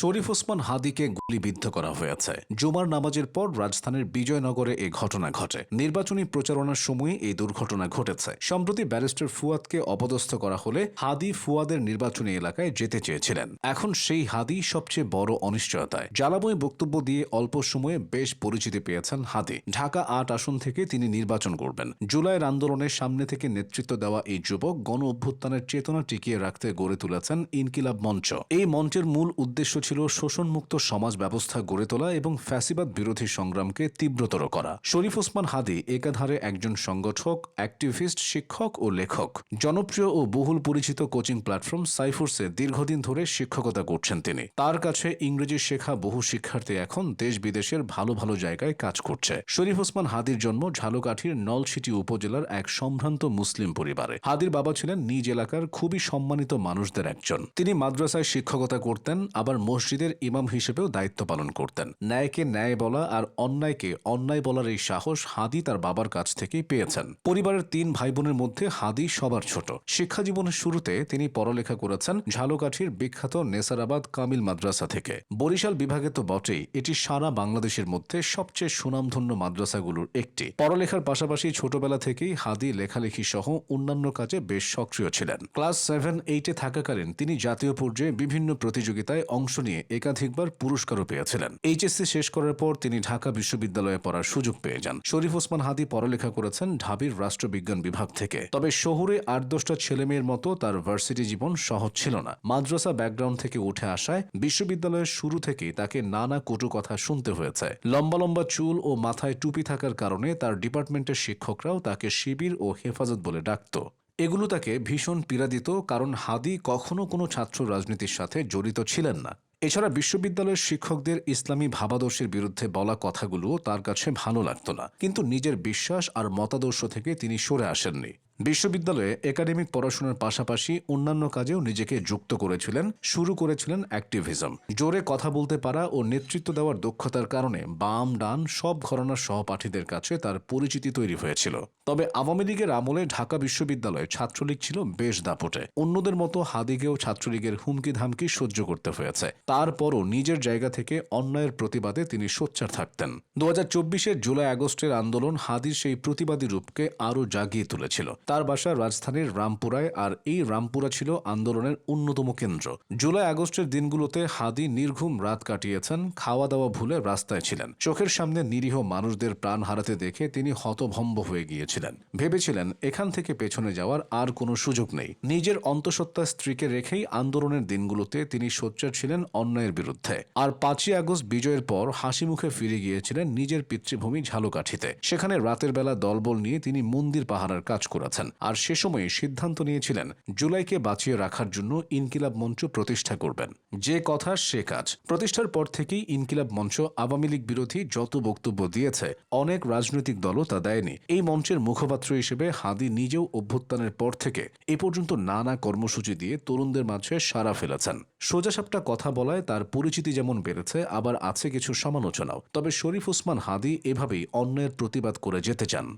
শরীফ ওসমান হাদিকে গুলিবিদ্ধ করা হয়েছে। জুমার নামাজের পর রাজধানীর বিজয়নগরে এ ঘটনা ঘটে। নির্বাচনী প্রচারণার সময় এই দুর্ঘটনা ঘটেছে। সম্প্রতি ব্যারিস্টার ফুয়াদকে অপদস্থ করা হলে হাদি ফুয়াদের নির্বাচনী এলাকায় যেতে চেয়েছিলেন। এখন সেই হাদি সবচেয়ে বড় অনিশ্চয়তায়। জ্বালাময় বক্তব্য দিয়ে অল্প সময়ে বেশ পরিচিতি পেয়েছেন হাদি। ঢাকা আট আসন থেকে তিনি নির্বাচন করবেন। জুলাইয়ের আন্দোলনের সামনে থেকে নেতৃত্ব দেওয়া এই যুবক গণ অভ্যুত্থানের চেতনা টিকিয়ে রাখতে গড়ে তুলেছেন ইনকিলাব মঞ্চ। এই মঞ্চের মূল উদ্দেশ্য ছিল শোষণমুক্ত সমাজ ব্যবস্থা গড়ে তোলা এবং ফ্যাসিবাদ বিরোধী সংগ্রামকে তীব্রতর করা। শরীফ ওসমান হাদি একাধারে একজন সংগঠক, অ্যাক্টিভিস্ট, শিক্ষক ও লেখক। জনপ্রিয় ও বহুল পরিচিত কোচিং প্ল্যাটফর্ম সাইফোর্সে দীর্ঘদিন ধরে শিক্ষকতা করছেন তিনি। তার কাছে ইংরেজি শেখা বহু শিক্ষার্থী এখন দেশ বিদেশের ভালো ভালো জায়গায় কাজ করছে। শরীফ ওসমান হাদির জন্ম ঝালকাঠির নলছিটি উপজেলার এক সম্ভ্রান্ত মুসলিম পরিবারে। হাদির বাবা ছিলেন নিজ এলাকার খুবই সম্মানিত মানুষদের একজন। তিনি মাদ্রাসায় শিক্ষকতা করতেন, আবার মসজিদের ইমাম হিসেবেও দায়িত্ব পালন করতেন। ন্যায়কে ন্যায় বলা আর অন্যায়কে অন্যায় বলার এই সাহস হাদি তার বাবার কাছ থেকেই পেয়েছেন। পরিবারের তিন ভাই বোনের মধ্যে হাদি সবার ছোট। শিক্ষা জীবনের শুরুতে তিনি পড়ালেখা করেছেন ঝালকাঠির বিখ্যাত নেসারাবাদ কামিল মাদ্রাসা থেকে। বরিশাল বিভাগে তো বটেই, এটি সারা বাংলাদেশের মধ্যে সবচেয়ে সুনামধন্য মাদ্রাসাগুলোর একটি। পড়ালেখার পাশাপাশি ছোটবেলা থেকেই হাদি লেখালেখি সহ অন্যান্য কাজে বেশ সক্রিয় ছিলেন। ক্লাস সেভেন, এইটে থাকাকালীন তিনি জাতীয় পর্যায়ে বিভিন্ন প্রতিযোগিতায় অংশ নিয়ে একাধিকবার পুরস্কারও পেয়েছিলেন। এইচএসসি শেষ করার পর তিনি ঢাকা বিশ্ববিদ্যালয়ে পড়ার সুযোগ পেয়ে যান। শরীফ ওসমান হাদি পড়ালেখা করেছেন ঢাবির রাষ্ট্রবিজ্ঞান বিভাগ থেকে। তবে শহুরে আট দশটা ছেলেমেয়ের মতো তার ভার্সিটি জীবন সহজ ছিল না। মাদ্রাসা ব্যাকগ্রাউন্ড থেকে উঠে আসায় বিশ্ববিদ্যালয়ের শুরু থেকেই তাকে নানা কটু কথা শুনতে হয়েছে। লম্বা লম্বা চুল ও মাথায় টুপি থাকার কারণে তার ডিপার্টমেন্টের শিক্ষকরাও তাকে শিবির ও হেফাজত বলে ডাকত। এগুলো তাকে ভীষণ পীড়া দিত কারণ হাদি কখনো কোনো ছাত্র রাজনীতির সাথে জড়িত ছিলেন না। এছাড়া বিশ্ববিদ্যালয়ের শিক্ষকদের ইসলামী ভাবাদর্শের বিরুদ্ধে বলা কথাগুলো তার কাছে ভালো লাগত না। কিন্তু নিজের বিশ্বাস আর মতাদর্শ থেকে তিনি সরে আসেননি। বিশ্ববিদ্যালয়ে একাডেমিক পড়াশোনার পাশাপাশি অন্যান্য কাজেও নিজেকে যুক্ত করেছিলেন, শুরু করেছিলেন অ্যাক্টিভিজম। জোরে কথা বলতে পারা ও নেতৃত্ব দেওয়ার দক্ষতার কারণে বাম, ডান সব ঘরানার সহপাঠীদের কাছে তার পরিচিতি তৈরি হয়েছিল। তবে আওয়ামী লীগের আমলে ঢাকা বিশ্ববিদ্যালয়ে ছাত্রলীগ ছিল বেশ দাপটে। অন্যদের মতো হাদিকেও ছাত্রলীগের হুমকি ধামকি সহ্য করতে হয়েছে। তারপরও নিজের জায়গা থেকে অন্যায়ের প্রতিবাদে তিনি সোচ্চার থাকতেন। দু হাজার জুলাই আগস্টের আন্দোলন হাদির সেই প্রতিবাদী রূপকে আরও জাগিয়ে তুলেছিল। তার বাসা রাজধানীর রামপুরায় আর এই রামপুরা ছিল আন্দোলনের অন্যতম কেন্দ্র। জুলাই আগস্টের দিনগুলোতে হাদি নির্ঘুম রাত কাটিয়েছেন খাওয়া দাওয়া ভুলে রাস্তায় ছিলেন। চোখের সামনে নিরীহ মানুষদের প্রাণ হারাতে দেখে তিনি হতভম্ব হয়ে গিয়েছিলেন। ভেবেছিলেন, এখান থেকে পেছনে যাওয়ার আর কোনো সুযোগ নেই। নিজের অন্তঃসত্ত্বা স্ত্রীকে রেখেই আন্দোলনের দিনগুলোতে তিনি সোচ্চার ছিলেন অন্যায়ের বিরুদ্ধে। আর পাঁচই আগস্ট বিজয়ের পর হাসি মুখে ফিরে গিয়েছিলেন নিজের পিতৃভূমি ঝালকাঠিতে। সেখানে রাতের বেলা দলবল নিয়ে তিনি মন্দির পাহারার কাজ করেছেন। আর সে সময়ে সিদ্ধান্ত নিয়েছিলেন, জুলাইকে বাঁচিয়ে রাখার জন্য ইনকিলাব মঞ্চ প্রতিষ্ঠা করবেন। যে কথা, সে কাজ। প্রতিষ্ঠার পর থেকেই ইনকিলাব মঞ্চ আওয়ামী লীগ বিরোধী যত বক্তব্য দিয়েছে, অনেক রাজনৈতিক দলও তা দেয়নি। এই মঞ্চের মুখপাত্র হিসেবে হাদি নিজেও অভ্যুত্থানের পর থেকে এ পর্যন্ত নানা কর্মসূচি দিয়ে তরুণদের মাঝে সারা ফেলেছেন। সোজাসাপটা কথা বলায় তার পরিচিতি যেমন বেড়েছে, আবার আছে কিছু সমালোচনাও। তবে শরীফ ওসমান হাদি এভাবেই অন্যের প্রতিবাদ করে যেতে চান।